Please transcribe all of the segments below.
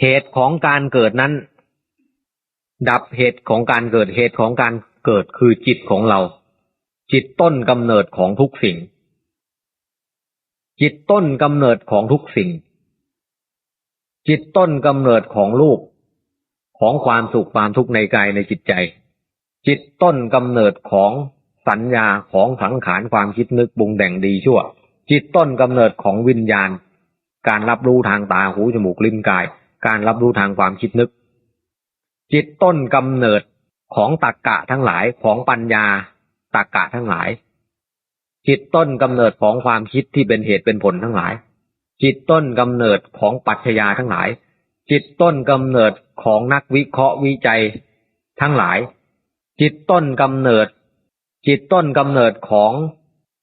เหตุของการเกิดนั้น ดับเหตุของการเกิดเหตุของการเกิดคือจิตของเรา จิตต้นกำเนิดของทุกสิ่ง จิตต้นกำเนิดของทุกสิ่ง จิตต้นกำเนิดของลูกของความสุขความทุกข์ในกายในจิตใจ จิตต้นกำเนิดของสัญญาของสังขารความคิดนึกบุงแต่งดีชั่ว จิตต้นกำเนิดของวิญญาณ การรับรู้ทางตาหูจมูกลิ้นกาย การรับรู้ทางความคิดนึก จิตต้นกำเนิดของตักกะทั้งหลายของปัญญาตักกะทั้งหลาย จิตต้นกำเนิดของความคิดที่เป็นเหตุเป็นผลทั้งหลาย จิตต้นกำเนิดของปัจจยาทั้งหลาย จิตต้นกำเนิดของนักวิเคราะห์วิจัยทั้งหลาย จิตต้นกำเนิด จิตต้นกำเนิดของ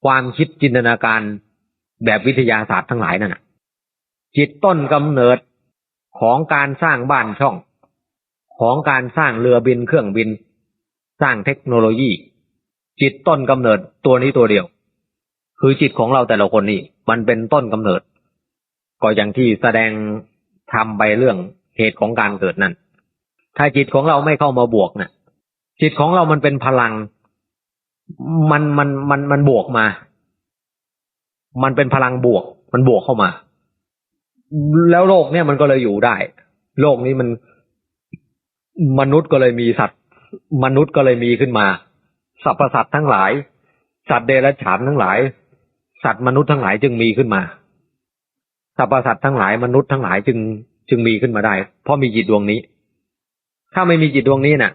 ความคิดจินตนาการแบบวิทยาศาสตร์ทั้งหลายนั่นนะจิตต้นกำเนิด ของการสร้างบ้านช่อง ของการสร้างเรือบินเครื่องบิน สร้างเทคโนโลยี จิตต้นกำเนิดตัวนี้ตัวเดียว คือจิตของเราแต่ละคนนี่ มันเป็นต้นกำเนิด ก็อย่างที่แสดงทำไปเรื่องเหตุของการเกิดนั่น ถ้าจิตของเราไม่เข้ามาบวกนะ่ะ จิตของเรามันเป็นพลัง มันมันมันมันบวกมา มันเป็นพลังบวก มันบวกเข้ามา แล้วโลกเนี่ยมันก็เลยอยู่ได้ โลกนี้มันมนุษย์ก็เลยมีสัตว์ มนุษย์ก็เลยมีขึ้นมาสรรพสัตว์ทั้งหลาย สัตว์เดรัจฉานทั้งหลาย สัตว์มนุษย์ทั้งหลายจึงมีขึ้นมาสรรพสัตว์ทั้งหลายมนุษย์ทั้งหลายจึงจึงมีขึ้นมาได้ เพราะมีจิตดวงนี้ ถ้าไม่มีจิตดวงนี้เนะ่ะ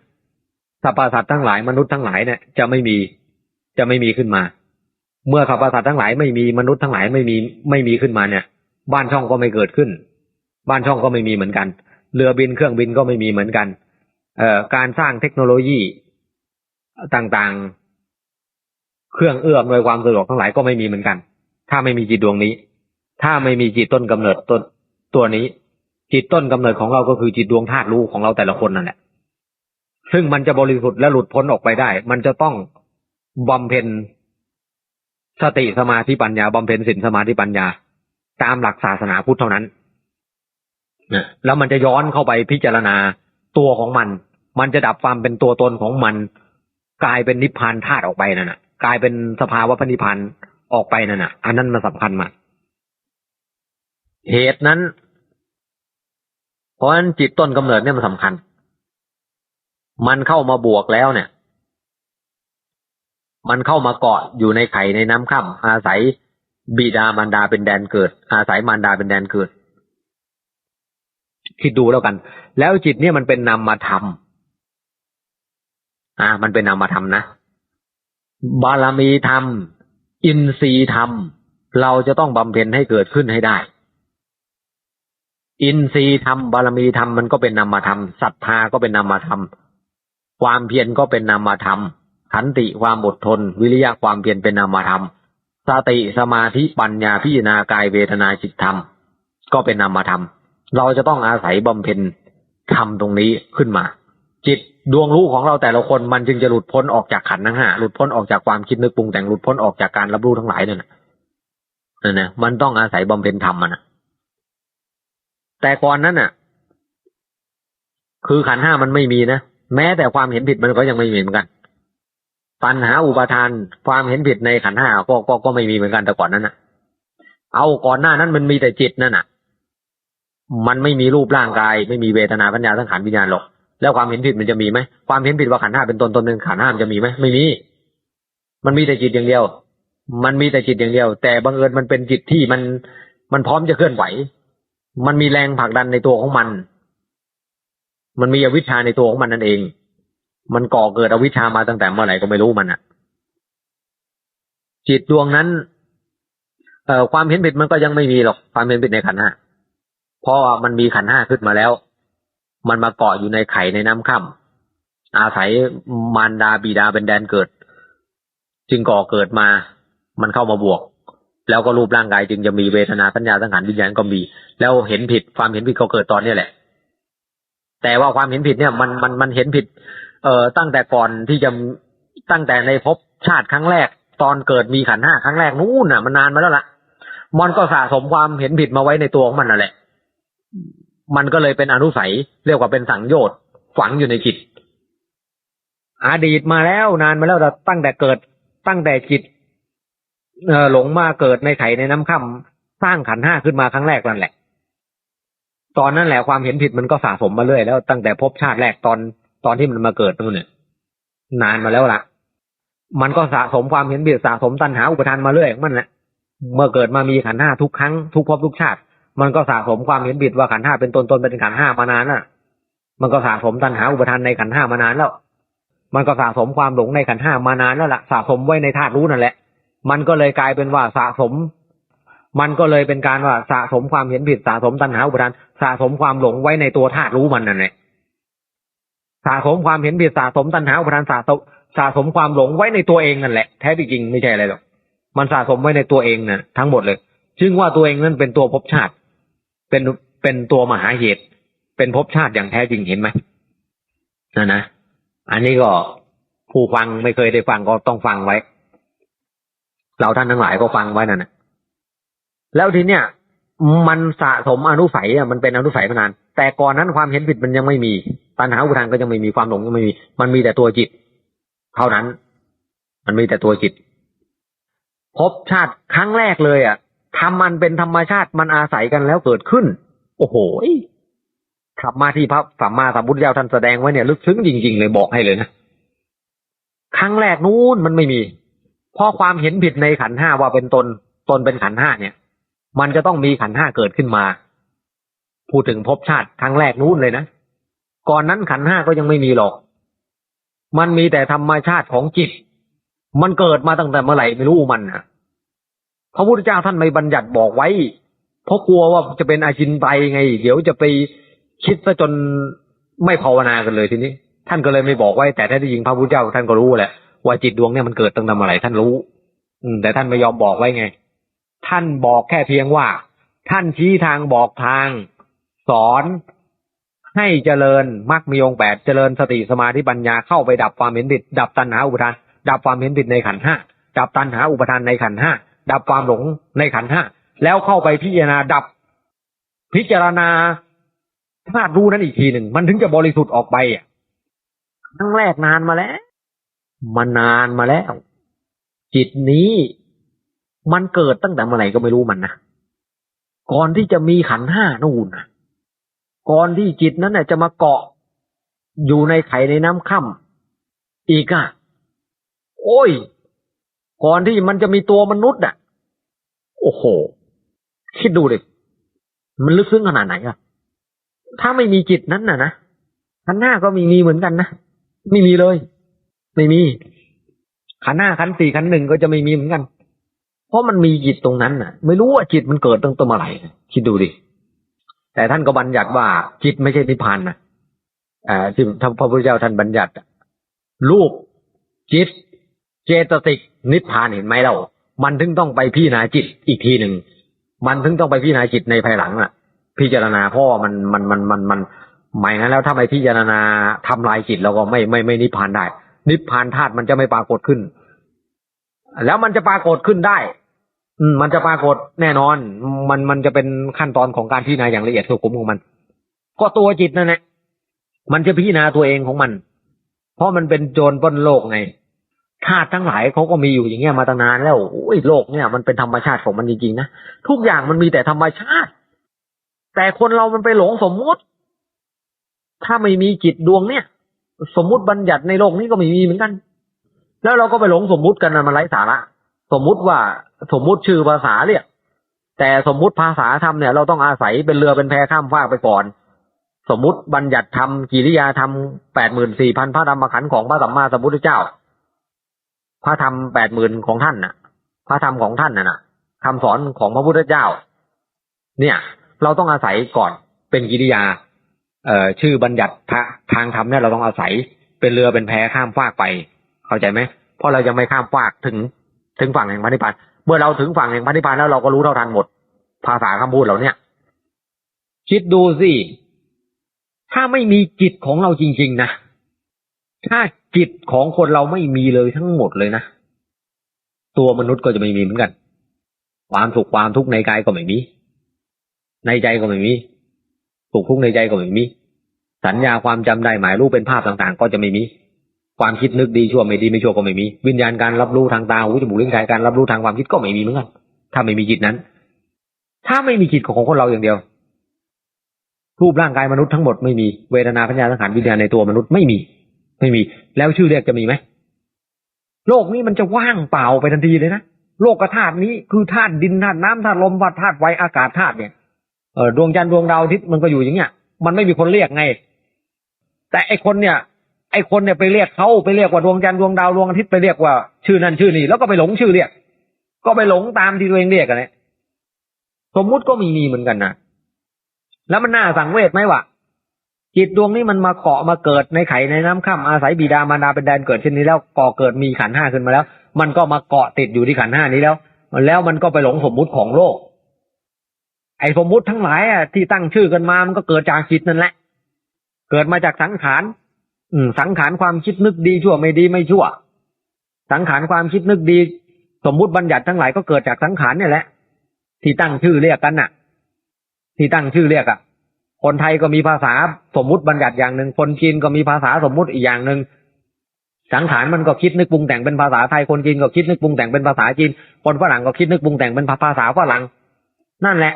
สรรพสัตว์ทั้งหลายมนุษย์ทั้งหลายเนี่ยจะไม่มีจะไม่มีขึ้นมา เมื่อสรรพสัตว์ทั้งหลายไม่มีมนุษย์ทั้งหลายไม่มีไม่มีขึ้นมาเนี่ย บ้านช่องก็ไม่เกิดขึ้น บ้านช่องก็ไม่มีเหมือนกัน เรือบินเครื่องบินก็ไม่มีเหมือนกัน เอ่อการสร้างเทคโนโลยีต่างๆ เครื่องเอื้อมโดยความสะดวกทั้งหลายก็ไม่มีเหมือนกัน ถ้าไม่มีจิตดวงนี้ ถ้าไม่มีจิตต้นกำเนิดต้นตัวนี้ จิตต้นกำเนิดของเราก็คือจิตดวงธาตุรู้ของเราแต่ละคนนั่นแหละซึ่งมันจะบริสุทธิ์และหลุดพ้นออกไปได้ มันจะต้องบำเพ็ญสติสมาธิปัญญาบำเพ็ญสินสมาธิปัญญา ตามหลักศาสนาพุทธเท่านั้นนะแล้วมันจะย้อนเข้าไปพิจารณาตัวของมัน มันจะดับความเป็นตัวตนของมัน กลายเป็นนิพพานธาตุออกไปนั่นน่ะ กลายเป็นสภาวะพระนิพพานออกไปนั่นน่ะ อันนั้นมันสำคัญมากเหตุนั้น เพราะฉะนั้นจิตต้นกำเนิดเนี่ยมันสำคัญ มันเข้ามาบวกแล้วเนี่ย มันเข้ามาเกาะอยู่ในไข่ในน้ำค่ำอาศัย บิดามารดาเป็นแดนเกิด อาศัยมารดาเป็นแดนเกิด คิดดูแล้วกัน แล้วจิตเนี่ยมันเป็นนามธรรมอ่า มันเป็นนามธรรมนะ บารมีธรรม อินทรีย์ธรรม เราจะต้องบำเพ็ญให้เกิดขึ้นให้ได้ อินทรีย์ธรรม บารมีธรรมมันก็เป็นนามธรรม ศรัทธาก็เป็นนามธรรม ความเพียรก็เป็นนามธรรมขันติความอดทน วิริยะความเพียรเป็นนามธรรม สติสมาธิปัญญาพิจารณากายเวทนาจิตธรรม ก็เป็นนามธรรม เราจะต้องอาศัยบำเพ็ญธรรมตรงนี้ขึ้นมา จิตดวงรู้ของเราแต่ละคนมันจึงจะหลุดพ้นออกจากขันธ์ทั้งห้าหลุดพ้นออกจากความคิดนึกปรุงแต่งหลุดพ้นออกจากการรับรู้ทั้งหลายนั่นนะนั่นนะมันต้องอาศัยบำเพ็ญธรรมมันนะแต่ก่อนนั้นน่ะ คือขันห้ามันไม่มีนะแม้แต่ความเห็นผิดมันก็ยังไม่มีเหมือนกัน ปัญหาอุปทานความเห็นผิดในขันห้าก็ก็ก็ไม่มีเหมือนกันแต่ก่อนนั้นนะเอาก่อนหน้านั้นมันมีแต่จิตนั่นน่ะ มันไม่มีรูปร่างกาย ไม่มีเวทนาปัญญาสังขารวิญญาณหรอก แล้วความเห็นผิดมันจะมีไหมความเห็นผิดว่าขันห้าเป็นตนตนเป็นขันห้ามันจะมีไหมไม่มี มันมีแต่จิตอย่างเดียว มันมีแต่จิตอย่างเดียว แต่บังเอิญมันเป็นจิตที่มันมันพร้อมจะเคลื่อนไหว มันมีแรงผลักดันในตัวของมัน มันมีอวิชชาในตัวของมันนั่นเอง มันก่อเกิดอวิชชามาตั้งแต่เมื่อไหร่ก็ไม่รู้มันอะจิตดวงนั้น เอ่อความเห็นผิดมันก็ยังไม่มีหรอกความเห็นผิดในขันห้าเพราะมันมีขันห้าขึ้นมาแล้ว มันมาเกาะอยู่ในไข่ในน้ำค่ำอาศัยมารดาบิดาเป็นแดนเกิด จึงก่อเกิดมา มันเข้ามาบวก แล้วก็รูปร่างกายจึงจะมีเวทนาสัญญาสังขารวิญญาณก็มี แล้วเห็นผิดความเห็นผิดก็เกิดตอนนี้แหละ แต่ว่าความเห็นผิดเนี่ยมันมันมันเห็นผิด เอ่อตั้งแต่ก่อนที่จะตั้งแต่ในภพชาติครั้งแรก ตอนเกิดมีขันห้าครั้งแรกนู่นน่ะ มันนานมาแล้วล่ะ มันก็สะสมความเห็นผิดมาไว้ในตัวของมันนั่นแหละ มันก็เลยเป็นอนุสัยเรียกว่าเป็นสังโยชน์ฝังอยู่ในจิตอดีตมาแล้วนานมาแล้วตั้งแต่เกิดตั้งแต่จิตเออหลงมาเกิดในไข่ในน้ำค่ำสร้างขันห้าขึ้นมาครั้งแรกนั่นแหละ ตอนนั้นแหละความเห็นผิดมันก็สะสมมาเรื่อยแล้วตั้งแต่พบชาติแรกตอน ตอนที่มันมาเกิดนู่นเนี่ยนานมาแล้วล่ะ มันก็สะสมความเห็นผิดสะสมตัณหาอุปทานมาเรื่อยมันแหละเมื่อเกิดมามีขันห้าทุกครั้งทุกภพทุกชาติ มันก็สะสมความเห็นผิดว่าขันห้าเป็นตนตนเป็นขันห้ามานานน่ะ มันก็สะสมตัณหาอุปทานในขันห้ามานานแล้ว มันก็สะสมความหลงในขันห้ามานานแล้วล่ะสะสมไว้ในธาตุรู้นั่นแหละ มันก็เลยกลายเป็นว่าสะสม มันก็เลยเป็นการว่าสะสมความเห็นผิดสะสมตัณหาอุปทาน สะสมความหลงไว้ในตัวธาตุรู้มันนั่นแหละ สะสมความเห็นผิดสะสมตัณหาอุปทานสะสมสะสมความหลงไว้ในตัวเองนั่นแหละแท้จริงไม่ใช่อะไรหรอกมันสะสมไว้ในตัวเองน่ะ ทั้งหมดเลยจึงว่าตัวเองนั่นเป็นตัวภพชาติ เป็นเป็นตัวมหาเหตุ เป็นภพชาติอย่างแท้จริงเห็นไหมนั่นนะอันนี้ก็ผู้ฟังไม่เคยได้ฟังก็ต้องฟังไว้ เราท่านทั้งหลายก็ฟังไว้นั่นนะแล้วทีเนี้ยมันสะสมอนุสัยอะมันเป็นอนุสัยมานาน แต่ก่อนนั้นความเห็นผิดมันยังไม่มี ปัญหาอุทานก็ยังไม่มีความหลงยังไม่มี มันมีแต่ตัวจิต เท่านั้น มันมีแต่ตัวจิตพบชาติครั้งแรกเลยอะทำมันเป็นธรรมชาติมันอาศัยกันแล้วเกิดขึ้น โอ้โหธรรมาที่พระสัมมาสัมพุทธเจ้าท่านแสดงไว้เนี่ย ลึกซึ้งจริง ๆ เลยบอกให้เลยนะครั้งแรกนู้นมันไม่มีเพราะความเห็นผิดในขันห้าว่าเป็นตนตนเป็นขันห้าเนี่ย มันจะต้องมีขันห้าเกิดขึ้นมา พูดถึงภพชาติครั้งแรกนู้นเลยนะ ก่อนนั้นขันห้าก็ยังไม่มีหรอก มันมีแต่ธรรมชาติของจิต มันเกิดมาตั้งแต่เมื่อไหร่ไม่รู้มันนะพระพุทธเจ้าท่านไม่บัญญัติบอกไว้ เพราะกลัวว่าจะเป็นอาชินไปไง เดี๋ยวจะไปคิดซะจนไม่ภาวนากันเลยทีนี้ ท่านก็เลยไม่บอกไว้ แต่ถ้าได้ยิงพระพุทธเจ้าท่านก็รู้แหละว่าจิตดวงเนี่ยมันเกิดตั้งแต่เมื่อไหร่ท่านรู้ อืม แต่ท่านไม่ยอมบอกไว้ไง ท่านบอกแค่เพียงว่า ท่านชี้ทางบอกทาง สอน ให้เจริญมรรคมีองค์แปดเจริญสติสมาธิปัญญาเข้าไปดับความเห็นผิด ดับตัณหาอุปทาน ดับความเห็นผิดในขันห้าดับตัณหาอุปทานในขันห้าดับความหลงในขันห้าแล้วเข้าไปพิจารณาดับ พิจารณาธาตุรู้นั้นอีกทีหนึ่งมันถึงจะบริสุทธิ์ออกไปอะครั้งแรกนานมาแล้วมานานมาแล้ว จิตนี้มันเกิดตั้งแต่เมื่อไหร่ก็ไม่รู้มันนะก่อนที่จะมีขันห้านู่นนะ ก่อนที่จิตนั้นจะมาเกาะ อยู่ในไข่ในน้ำค่ำอีกอะ โอ้ย ก่อนที่มันจะมีตัวมนุษย์อะ โอ้โห คิดดูดิมันลึกซึ้งขนาดไหนอะ ถ้าไม่มีจิตนั้นน่ะนะขันหน้าก็มีมีเหมือนกันนะไม่มีเลย ไม่มีขันหน้าขันสี่ขันหนึ่งก็จะไม่มีเหมือนกัน เพราะมันมีจิตตรงนั้นน่ะ ไม่รู้ว่าจิตมันเกิดตั้งแต่เมื่อไหร่คิดดูดิ แต่ท่านก็บัญญัติว่าจิตไม่ใช่นิพพานนะอ่าที่านพระพุทธเจ้าท่านบัญญัติรูปจิต เจตสิกนิพพานเห็นไหมเรา มันถึงต้องไปพิจารณาจิตอีกทีหนึ่ง มันถึงต้องไปพิจารณาจิตในภายหลังอะ พิจารณาพ่อมันมันมันมันมันหมายงั้นแล้วถ้าไม่พิจารณาทำลายจิตเราก็ไม่ไม่ไม่นิพพานได้ นิพพานธาตุมันจะไม่ปรากฏขึ้น แล้วมันจะปรากฏขึ้นได้ มมันจะปรากฏแน่นอน มันมันจะเป็นขั้นตอนของการพิจารณาอย่างละเอียดสุขุมของมัน ก็ตัวจิตนั่นแหละมันจะพิจารณาตัวเองของมัน เพราะมันเป็นโจรปล้นโลกไงธาตุทั้งหลายเขาก็มีอยู่อย่างเงี้ยมาตั้งนานแล้วโอ้ยโลกเนี่ยมันเป็นธรรมชาติของมันจริงๆนะทุกอย่างมันมีแต่ธรรมชาติ แต่คนเรามันไปหลงสมมุติ ถ้าไม่มีจิตดวงเนี่ย สมมุติบัญญัติในโลกนี้ก็ไม่มีเหมือนกัน แล้วเราก็ไปหลงสมมุติกันมันไร้สาระ สมมุติว่าสมมุติชื่อภาษาเรียกแต่สมมุติภาษาธรรมเนี่ยเราต้องอาศัยเป็นเรือเป็นแพข้ามฟากไปก่อน สมมุติบัญญัติธรรมกิริยาธรรมแปดหมื่นสี่พันพระธรรมขันธ์ของพระสัมมาสัมพุทธเจ้า พระธรรมแปดหมื่นของท่านน่ะ พระธรรมของท่านน่ะนะคำสอนของพระพุทธเจ้า เนี่ย เราต้องอาศัยก่อนเป็นกิริยา เอ่อชื่อบัญญัติทางธรรมเนี่ยเราต้องอาศัยเป็นเรือเป็นแพข้ามฟากไป เข้าใจไหมเพราะเรายังไม่ข้ามฟากถึง ถึงฝั่งแห่งพระนิพพาน เมื่อเราถึงฝั่งแห่งพระนิพพานแล้วเราก็รู้เท่าทันหมด ภาษาคำพูดเหล่านี้คิดดูสิ ถ้าไม่มีจิตของเราจริง ๆ นะ ถ้าจิตของคนเราไม่มีเลยทั้งหมดเลยนะ ตัวมนุษย์ก็จะไม่มีเหมือนกัน ความสุขความทุกข์ในกายก็ไม่มี ในใจก็ไม่มี สุขทุกข์ในใจก็ไม่มี สัญญาความจำได้หมายรู้เป็นภาพต่างๆ ก็จะไม่มี ความคิดนึกดีชั่วไม่ดีไม่ชั่วก็ไม่มี วิญญาณการรับรู้ทางตาหูจมูกลิ้นกายการรับรู้ทางความคิดก็ไม่มีเหมือนกันถ้าไม่มีจิตนั้น ถ้าไม่มีจิตของคนเราอย่างเดียว รูปร่างกายมนุษย์ทั้งหมดไม่มีเวทนาพัญญาสังขารวิญญาณในตัวมนุษย์ไม่มี ไม่มี แล้วชื่อเรียกจะมีไหมโลกนี้มันจะว่างเปล่าไปทันทีเลยนะโลกธาตุนี้คือธาตุดินธาตุน้ำธาตุลมธาตุไฟอากาศธาตุเนี่ยเออดวงจันทร์ดวงดาวอาทิตย์มันก็อยู่อย่างเงี้ย มันไม่มีคนเรียกไง แต่ไอคนเนี่ย ไอ้คนเนี่ยไปเรียกเขาไปเรียกว่าดวงจันทร์ดวงดาวดวงอาทิตย์ไปเรียกว่าชื่อนั้นชื่อนี้แล้วก็ไปหลงชื่อเรียก ก็ไปหลงตามที่ตัวเองเรียกกันเนี่ยสมมุติก็มีมีเหมือนกันนะแล้วมันน่าสังเวชไหมวะจิตดวงนี้มันมาเกาะมาเกิดในไข่ในน้ำข้ามอาศัยบิดามารดาเป็นแดนเกิดเช่นนี้แล้วก่อเกิดมีขันห้าขึ้นมาแล้ว มันก็มาเกาะติดอยู่ที่ขันห้านี้แล้ว แล้วมันก็ไปหลงสมมุติของโลก ไอ้สมมุติทั้งหลายอะที่ตั้งชื่อกันมามันก็เกิดจากจิตนั่นแหละ เกิดมาจากสังขาร สังขารความคิดนึกดีชั่วไม่ดีไม่ชั่ว สังขารความคิดนึกดี สมมุติบัญญัติทั้งหลายก็เกิดจากสังขารเนี่ยแหละ ที่ตั้งชื่อเรียกกันน่ะ ที่ตั้งชื่อเรียกอะ คนไทยก็มีภาษาสมมุติบัญญัติอย่างหนึ่ง คนจีนก็มีภาษาสมมุติอีกอย่างหนึ่งสังขารมันก็คิดนึกปรุงแต่งเป็นภาษาไทยคนจีนก็คิดนึกปรุงแต่งเป็นภาษาจีน คนฝรั่งก็คิดนึกปรุงแต่งเป็นภาษาฝรั่งนั่นแหละ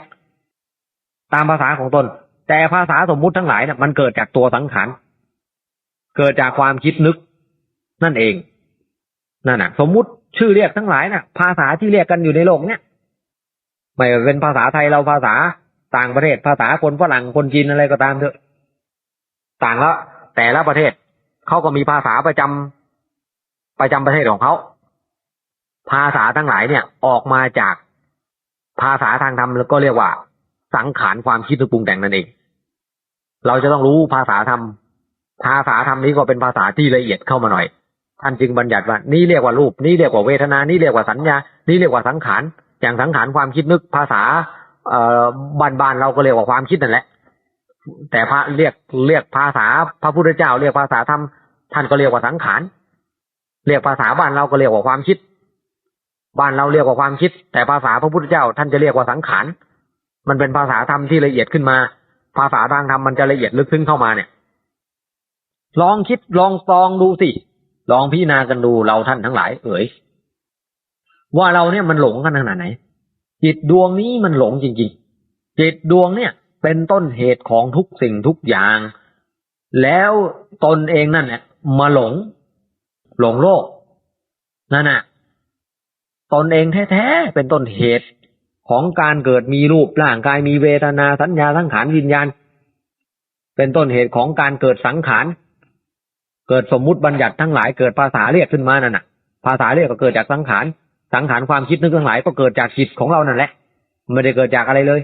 ตามภาษาของตน แต่ภาษาสมมุติทั้งหลายเนี่ยมันเกิดจากตัวสังขาร เกิดจากความคิดนึก นั่นเองนั่นนะสมมุติชื่อเรียกทั้งหลายน่ะ ภาษาที่เรียกกันอยู่ในโลกเนี่ยไม่เป็นภาษาไทยเราภาษาต่างประเทศ ภาษาคนฝรั่งคนจีนอะไรก็ตามเถอะ ต่างล้วแต่ละประเทศเขาก็มีภาษาประจำประจำประเทศของเขาภาษาทั้งหลายเนี่ย ออกมาจากภาษาทางธรรมแล้วก็เรียกว่า สังขารความคิดนึกปรุงแต่งนั่นเอง เราจะต้องรู้ภาษาธรรม ภาษาธรรมนี้ก็เป็นภาษาที่ละเอียดเข้ามาหน่อย ท่านจึงบัญญัติว่า นี่เรียกว่ารูป นี่เรียกว่าเวทนา นี่เรียกว่าสัญญา นี่เรียกว่าสังขาร อย่างสังขารความคิดนึกภาษาเอ่อบ้านๆเราก็เรียกว่าความคิดนั่นแหละ แต่พระเรียกเรียกภาษาพระพุทธเจ้า เรียกภาษาธรรมท่านก็เรียกว่าสังขาร เรียกภาษาบ้านเราก็เรียกว่าความคิด บ้านเราเรียกว่าความคิด แต่ภาษาพระพุทธเจ้า ท่านจะเรียกว่าสังขาร มันเป็นภาษาธรรมที่ละเอียดขึ้นมา ภาษาทางธรรมมันจะละเอียดลึกซึ้งเข้ามาเนี่ย ลองคิดลองฟองดูสิ ลองพิจารณากันดูเราท่านทั้งหลาย เอ๋ยว่าเราเนี่ยมันหลงกันขนาดไหน จิตดวงนี้มันหลงจริง ๆ จิตดวงเนี่ย เป็นต้นเหตุของทุกสิ่งทุกอย่าง แล้วตนเองนั่นเนี่ยมาหลง หลงโลกนั่นน่ะตนเองแท้ๆเป็นต้นเหตุของการเกิดมีรูปร่างกายมีเวทนาสัญญาสังขารวิญญาณ เป็นต้นเหตุของการเกิดสังขาร เกิดสมมุติบัญญัติทั้งหลายเกิดภาษาเรียกขึ้นมานั่นน่ะ ภาษาเรียกก็เกิดจากสังขาร สังขารความคิดนึกทั้งหลายก็เกิดจากจิตของเรานั่นแหละ ไม่ได้เกิดจากอะไรเลย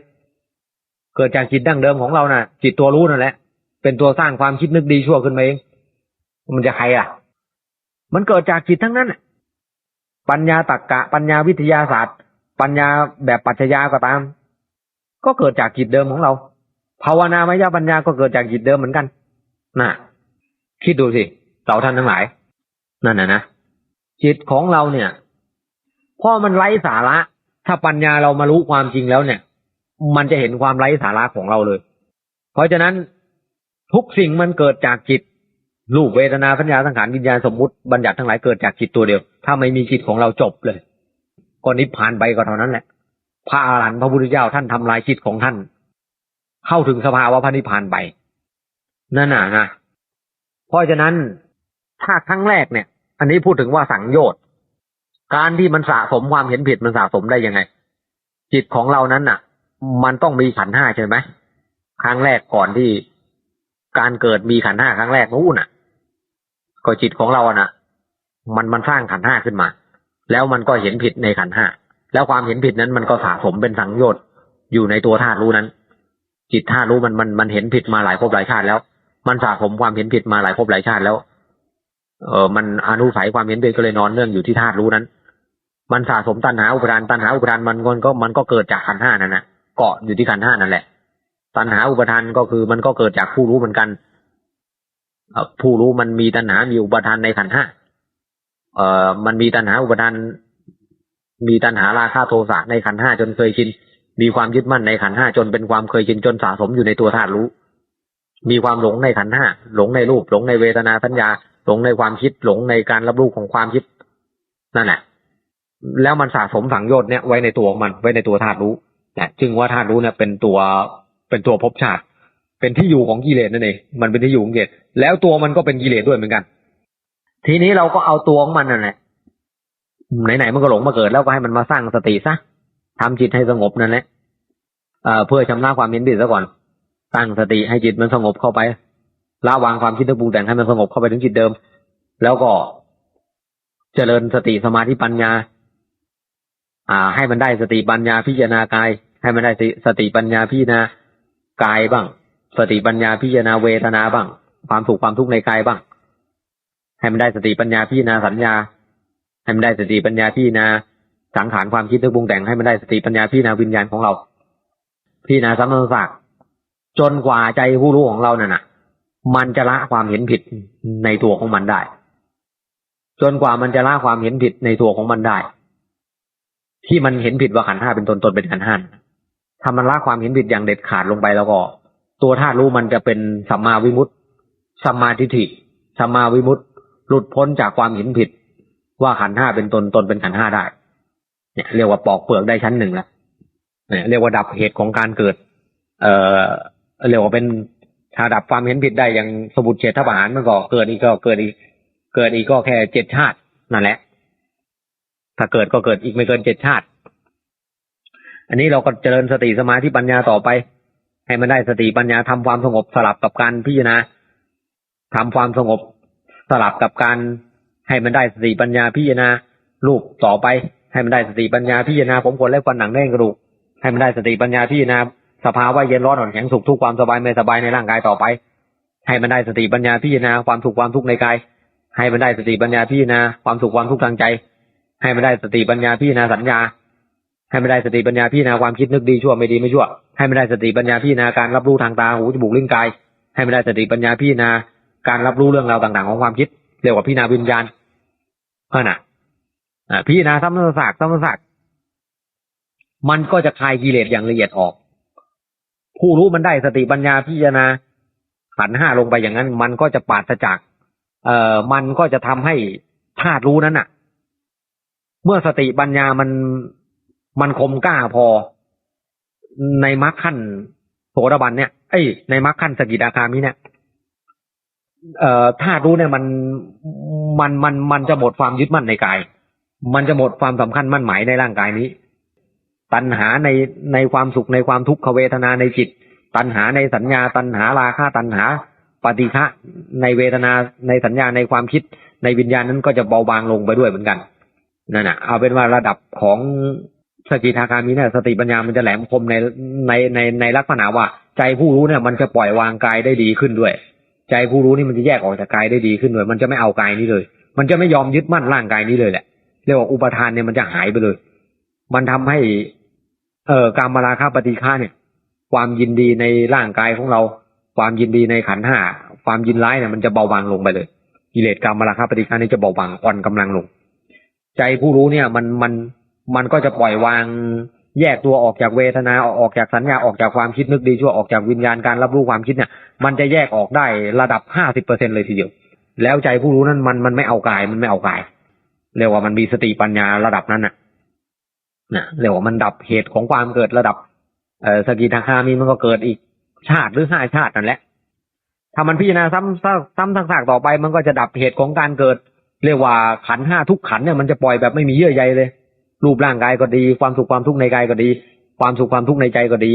เกิดจากจิตดั้งเดิมของเราน่ะ จิตตัวรู้นั่นแหละ เป็นตัวสร้างความคิดนึกดีชั่วขึ้นมาเอง มันจะใครอะ มันเกิดจากจิตทั้งนั้นปัญญาตรกกะ ปัญญาวิทยาศาสตร์ ปัญญาแบบปัจจญาก็ตาม ก็เกิดจากจิตเดิมของเรา ภาวนามายปัญญาก็เกิดจากจิตเดิมเหมือนกัน น่ะ คิดดูสิ เราท่านทั้งหลาย นั่นนะนะจิตของเราเนี่ยพอมันไร้สาระ ถ้าปัญญาเรามารู้ความจริงแล้วเนี่ย มันจะเห็นความไร้สาระของเราเลย เพราะฉะนั้นทุกสิ่งมันเกิดจากจิต รูปเวทนาสัญญาสังขารวิญญาณสมมุติบัญญัติทั้งหลายเกิดจากจิตตัวเดียว ถ้าไม่มีจิตของเราจบเลยก็นิพพานไปก็เท่านั้นแหละ พระอาหารหันต์พระพุทธเจ้าท่านทำลายจิตของท่าน เข้าถึงสภาวะพระนิพพานไปนั่นน่ะนะเพราะฉะนั้น ถ้าครั้งแรกเนี่ย อันนี้พูดถึงว่าสังโยชน์การที่มันสะสมความเห็นผิดมันสะสมได้ยังไง จิตของเรานั้นน่ะ มันต้องมีขันห้าใช่ไหมครั้งแรกก่อนที่การเกิดมีขันห้าครั้งแรกนู้นน่ะ ก็จิตของเราอะนะมันมันสร้างขันห้าขึ้นมา แล้วมันก็เห็นผิดในขันห้าแล้วความเห็นผิดนั้นมันก็สะสมเป็นสังโยชน์อยู่ในตัวธาตุรู้นั้น จิตธาตุรู้มันมันมันเห็นผิดมาหลายภพหลายชาติแล้ว มันสะสมความเห็นผิดมาหลายภพหลายชาติแล้ว เออมันอนุสัยความเห็นผิดก็เลยนอนเนื่องอยู่ที่ธาตุรู้นั้น มันสะสมตัณหาอุปทานตัณหาอุปทานมันก็มันก็เกิดจากขันห้านั่นแหละเกาะอยู่ที่ขันห้านั่นแหละ ตัณหาอุปทานก็คือมันก็เกิดจากผู้รู้เหมือนกันผู้รู้มันมีตัณหา มีอุปทานในขันห้าเอ่อมันมีตัณหาอุปทาน มีตัณหาราคะโทสะในขันห้าจนเคยชิน มีความยึดมั่นในขันห้าจนเป็นความเคยชินจนสะสมอยู่ในตัวธาตุรู้ มีความหลงในขันห้าหลงในรูปหลงในเวทนาสัญญา หลงในความคิดหลงในการรับรู้ของความคิดนั่นแหละแล้วมันสะสมสังโยชน์เนี่ยไว้ในตัวของมันไว้ในตัวธาตุรู้นะจึงว่าธาตุรู้เนี่ยเป็นตัวเป็นตัวภพชาติ เป็นที่อยู่ของกิเลสนั่นเองมันเป็นที่อยู่ของกิเลสแล้วตัวมันก็เป็นกิเลสด้วยเหมือนกัน ทีนี้เราก็เอาตัวของมันนั่นแหละไหนๆมันก็หลงมาเกิดแล้วก็ให้มันมาสร้างสติซะทำจิตให้สงบนั่นแหละเอ่อเพื่อชำระความเห็นผิดซะก่อนตั้งสติให้จิตมันสงบเข้าไป ละวางความคิดนึกปรุงแต่งให้มันสงบเข้าไปถึงจิตเดิม แล้วก็เจริญสติสมาธิปัญญา อ่า ให้มันได้สติปัญญาพิจารณากาย ให้มันได้สติปัญญาพิจารณากายบ้าง สติปัญญาพิจารณาเวทนาบ้าง ความสุขความทุกข์ในกายบ้าง ให้มันได้สติปัญญาพิจารณาสัญญา ให้มันได้สติปัญญาพิจารณาสังขารความคิดนึกปรุงแต่งให้มันได้สติปัญญาพิจารณาวิญญาณของเราพิจารณาสัมมาสักจนกว่าใจผู้รู้ของเราเนั่นน่ะ มันจะละความเห็นผิดในตัวของมันได้ จนกว่ามันจะละความเห็นผิดในตัวของมันได้ ที่มันเห็นผิดว่าขันห้าเป็นตนตนเป็นขันห้าถ้ามันละความเห็นผิดอย่างเด็ดขาดลงไปแล้วก็ ตัวธาตุรู้มันจะเป็นสัมมาวิมุตติสัมมาทิฏฐิสัมมาวิมุตติหลุดพ้นจากความเห็นผิด ว่าขันห้าเป็นตนตนเป็นขันห้าได้ เนี่ยเรียกว่าปอกเปลือกได้ชั้นหนึ่งแล้วเนี่ยเรียกว่าดับเหตุของการเกิด เอ่อเรียกว่าเป็น ถ้าดับความเห็นผิดได้อย่างสมุดเฉดทบาหารมันก็เกิดอีกก็เกิดอีก เกิดอีกก็แค่เจ็ดชาตินั่นแหละ ถ้าเกิดก็เกิดอีกไม่เกินเจ็ดชาติ อันนี้เราก็เจริญสติสมาธิปัญญาต่อไป ให้มันได้สติปัญญาทำความสงบสลับกับการพิจารณาทำความสงบสลับกับการให้มันได้สติปัญญาพิจารณารูปต่อไป ให้มันได้สติปัญญาพิจารณาผมขนและฟันหนังแน่นกระดูกให้มันได้สติปัญญาพิจารณา สภาวะเย็นร้อนอ่อนแข็งสุขทุกความสบายไม่สบายในร่างกายต่อไป ให้มันได้สติปัญญาพิจารณาความสุขความทุกข์ในกาย ให้มันได้สติปัญญาพิจารณาความสุขความทุกข์ทางใจ ให้มันได้สติปัญญาพิจารณาสัญญา ให้มันได้สติปัญญาพิจารณาความคิดนึกดีชั่วไม่ดีไม่ชั่ว ให้มันได้สติปัญญาพิจารณาการรับรู้ทางตาหูจมูกลิ้นกาย ให้มันได้สติปัญญาพิจารณาการรับรู้เรื่องราวต่างๆของความคิดเรียกว่าพิจารณาวิญญาณเพื่อน่ะอ่าพิจารณาสัมมาสักสัมมาสักมันก็จะคลายกิเลสอย่างละเอียดออก ผู้รู้มันได้สติปัญญาพิจารณาขันห้าลงไปอย่างนั้น มันก็จะปราศจาก เอ่อมันก็จะทำให้ธาตุรู้นั้นน่ะ เมื่อสติปัญญามันมันคมกล้าพอ ในมรรคขั้นโสดาบันเนี่ยเอ้ในมรรคขั้นสกิทาคามิเนี่ยเอ่อธาตุรู้เนี่ยมันมันมันมันจะหมดความยึดมั่นในกาย มันจะหมดความสำคัญมั่นหมายในร่างกายนี้ ตัณหาในในความสุขในความทุกขเวทนาในจิต ตัณหาในสัญญา ตัณหาราคะตัณหา ปฏิฆะในเวทนาในสัญญาในความคิด ในวิญญาณนั้นก็จะเบาบางลงไปด้วยเหมือนกันนั่นน่ะเอาเป็นว่าระดับของสกิทาคามีเนี่ยสติปัญญามันจะแหลมคมในในในในลักษณะว่า ใจผู้รู้เนี่ยมันจะปล่อยวางกายได้ดีขึ้นด้วย ใจผู้รู้นี่มันจะแยกออกจากกายได้ดีขึ้นด้วย มันจะไม่เอากายนี้เลย มันจะไม่ยอมยึดมั่นร่างกายนี้เลยแหละเรียกว่าอุปทานเนี่ยมันจะหายไปเลย มันทำให้ เอ่อการมาราคาปฏิฆาเนี่ย ความยินดีในร่างกายของเรา ความยินดีในขันห้าความยินร้ายเนี่ยมันจะเบาบางลงไปเลยกิเลสกรรมาราคาปฏิฆานี่จะเบาบางอ่อนกำลังลง ใจผู้รู้เนี่ยมันมันมันก็จะปล่อยวางแยกตัวออกจากเวทนาออกจากสัญญาออกจากความคิดนึกดีชั่วออกจากวิญญาณการรับรู้ความคิดเนี่ย มันจะแยกออกได้ระดับห้าสิบเปอร์เซ็นเลยทีเดียว แล้วใจผู้รู้นั้นมันมันไม่เอากายมันไม่เอากายเรียกว่ามันมีสติปัญญาระดับนั้นน่ะ นะเรียกว่ามันดับเหตุของความเกิดระดับ เอ่อสกิทาคามีมันก็เกิดอีกชาติหรือห้าชาตินั่นแหละ ถ้ามันพิจารณาซ้ำซ้ำซ้ำซากต่อไปมันก็จะดับเหตุของการเกิด เรียกว่าขันห้าทุกขันเนี่ยมันจะปล่อยแบบไม่มีเยื่อใยเลย รูปร่างกายก็ดี ความสุขความทุกข์ในกายก็ดี ความสุขความทุกข์ในใจก็ดี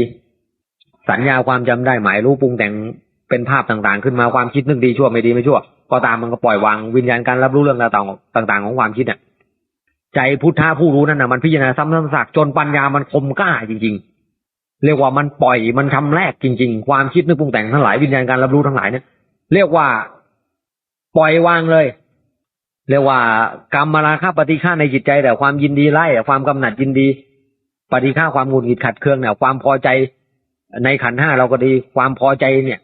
สัญญาความจำได้หมายรู้ปรุงแต่งเป็นภาพต่างๆ ขึ้นมาความคิดนึกดีชั่วไม่ดีไม่ชั่ว ก็ตามมันก็ปล่อยวางวิญญาณการรับรู้เรื่องราวต่างๆของความคิดเนี่ย ใจพุทธะผู้รู้นั่นน่ะมันพิจารณาซ้ำซ้ำซากจนปัญญามันคมกล้าจริง ๆ เรียกว่ามันปล่อยมันทำแรกจริง ๆ ความคิดนึกปรุงแต่งทั้งหลายวิญญาณการรับรู้ทั้งหลายเนี่ยเรียกว่าปล่อยวางเลย เรียกว่ากรรมมาราคะปฏิฆาในจิตใจแต่ความยินดีไล่ความกำหนัดยินดี ปฏิฆาความหงุดหงิดขัดเคืองเนี่ยความพอใจในขันห้าเราก็ดีความพอใจเนี่ย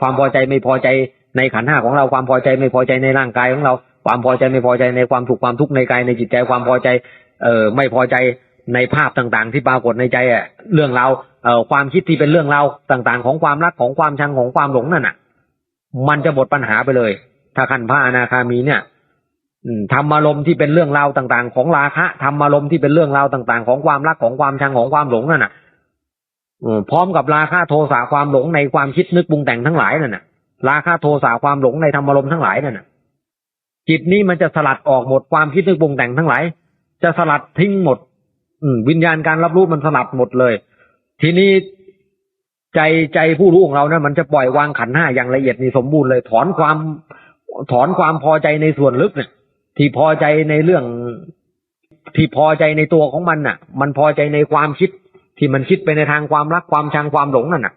ความพอใจไม่พอใจในขันห้าของเราความพอใจไม่พอใจในร่างกายของเรา ความพอใจไม่พอใจในความถูกความทุกข์ในกายในจิตใจความพอใจ เอ่อไม่พอใจในภาพต่างๆ ที่ปรากฏในใจอะเรื่องเราเอ่อความคิดที่เป็นเรื่องเราต่างๆ ของความรักของความชังของความหลงนั่นน่ะ มันจะหมดปัญหาไปเลย ถ้าขันพระอนาคามีเนี่ยอืมทำอารมณ์ที่เป็นเรื่องราวต่าง ๆ ของราคะทำอารมณ์ที่เป็นเรื่องราวต่าง ๆ ของความรักของความชังของความหลงนั่นน่ะพร้อมกับราคะโทสะความหลงในความคิดนึกปรุงแต่งทั้งหลายนั่นน่ะ ราคะโทสะความหลงในธรรมอารมณ์ทั้งหลายนั่นน่ะ จิตนี้มันจะสลัดออกหมดความคิดนึกปรุงแต่งทั้งหลายจะสลัดทิ้งหมด อืวิญญาณการรับรู้มันสลัดหมดเลย ทีนี้ใจใจผู้รู้ของเรานะมันจะปล่อยวางขันห้าอย่างละเอียดนี่สมบูรณ์เลย ถอนความถอนความพอใจในส่วนลึกเนี่ยที่พอใจในเรื่อง ที่พอใจในตัวของมันน่ะ มันพอใจในความคิด ที่มันคิดไปในทางความรักความชังความหลงนั่นน่ะ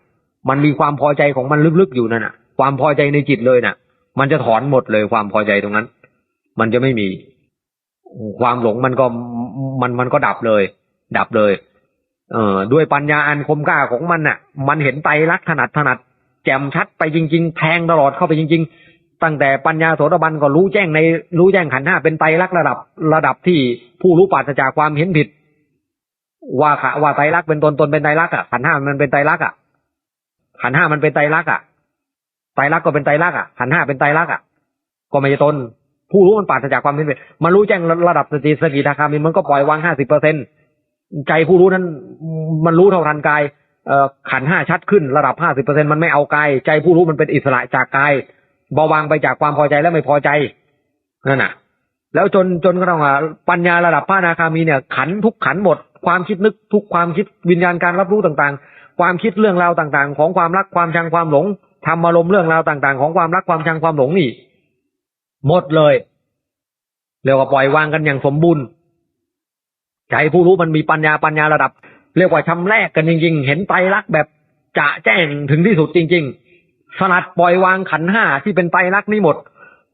มันมีความพอใจของมันลึกๆอยู่นั่นน่ะ ความพอใจในจิตเลยน่ะ มันจะถอนหมดเลยความพอใจตรงนั้น มันจะไม่มี ความหลงมันก็มันมันก็ดับเลย ดับเลย เออด้วยปัญญาอันคมกล้าของมันน่ะ มันเห็นไตรลักษณ์ถนัดถนัด แจ่มชัดไปจริง ๆ แทงตลอดเข้าไปจริง ๆ ตั้งแต่ปัญญาโสดาบันก็รู้แจ้งในรู้แจ้งขันห้าเป็นไตรลักษณ์ระดับระดับที่ผู้รู้ปราศจากความเห็นผิด ว่าขะว่าไตรลักษณ์เป็นตนตนเป็นไตรลักษณ์อะขันห้ามันเป็นไตรลักษณ์อะขันห้ามันเป็นไตรลักษณ์อะไตรลักษณ์ก็เป็นไตรลักษณ์อะขันห้าเป็นไตรลักษณ์อะก็ไม่ใช่ตน ผู้รู้มันปราศจากความเห็นผิดมันรู้แจ้งระดับสติสกิทาคามิมันก็ปล่อยวางห้าสิบเปอร์เซ็นใจผู้รู้นั้นมันรู้เท่าทันกายเอ่อขันห้าชัดขึ้นระดับห้าสิบเปอร์เซ็นมันไม่เอากายใจผู้รู้มันเป็นอิสระจากกายเบาบางไปจากความพอใจและไม่พอใจนั่นน่ะ แล้วจนจนกระทั่งว่าปัญญาระดับพระนาคามีเนี่ย ขันทุกขันหมด ความคิดนึกทุกความคิดวิญญาณการรับรู้ต่างๆ ความคิดเรื่องราวต่างๆ ของความรักความชังความหลงทำอารมณ์เรื่องราวต่างๆ ของความรักความชังความหลงนี่ หมดเลยเรียกว่าปล่อยวางกันอย่างสมบูรณ์ใจผู้รู้มันมีปัญญาปัญญาระดับ เรียกว่าชำแรกกันจริง ๆ เห็นไตรลักษณ์แบบจะแจ้งถึงที่สุดจริง ๆ สลัดปล่อยวางขันห้าที่เป็นไตรลักษณ์นี้หมด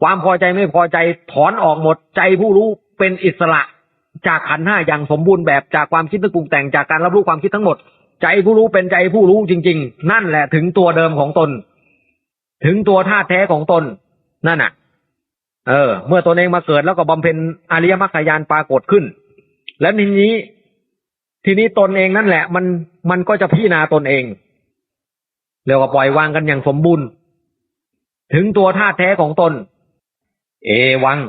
ความพอใจไม่พอใจถอนออกหมด ใจผู้รู้เป็นอิสระ จากขันห้าอย่างสมบูรณ์แบบจากความคิดนึกปรุงแต่งจากการรับรู้ความคิดทั้งหมด ใจผู้รู้เป็นใจผู้รู้จริง ๆ นั่นแหละถึงตัวเดิมของตน ถึงตัวธาตุแท้ของตนนั่นน่ะ เออ เมื่อตนเองมาเกิดแล้วก็บำเพ็ญอริยมรรคญาณปรากฏขึ้น แล้วทีนี้ ทีนี้ตนเองนั่นแหละ มันมันก็จะพิจารณาตนเองเรียกว่าปล่อยวางกันอย่างสมบูรณ์ ถึงตัวธาตุแท้ของตน เอวัง